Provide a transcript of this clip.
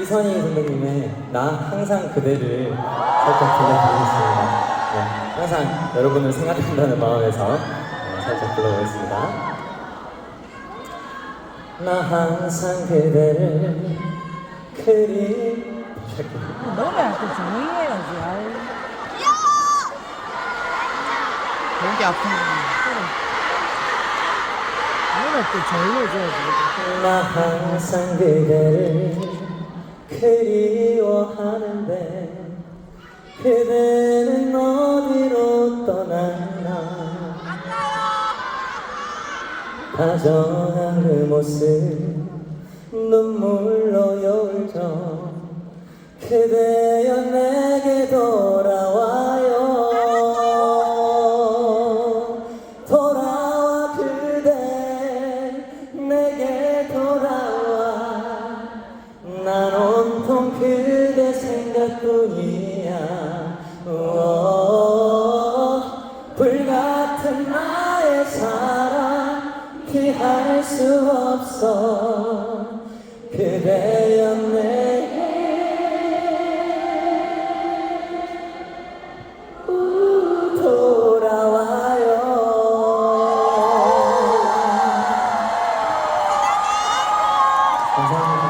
이선희 선배님의 나 항상 그대를 살짝 들려드리겠습니다. 네, 항상 여러분을 생각한다는 마음에서 네, 살짝 불러보겠습니다. 나 항상 그대를 그리 너무 또 조용히 해야지. 아유. 목이 아픈 노래 또 조용해줘야지. 나 항상 그대를 그리워하는데 그대는 어디로 떠났나 다정한 그 모습 눈물로 여울져 그대여 내게 돌아와요. 돌아와 그대 내게 돌아와. 난 그대 생각뿐이야. 오, 어, 불같은 나의 사랑 피할 수 없어. 그대였네. 감사합니다.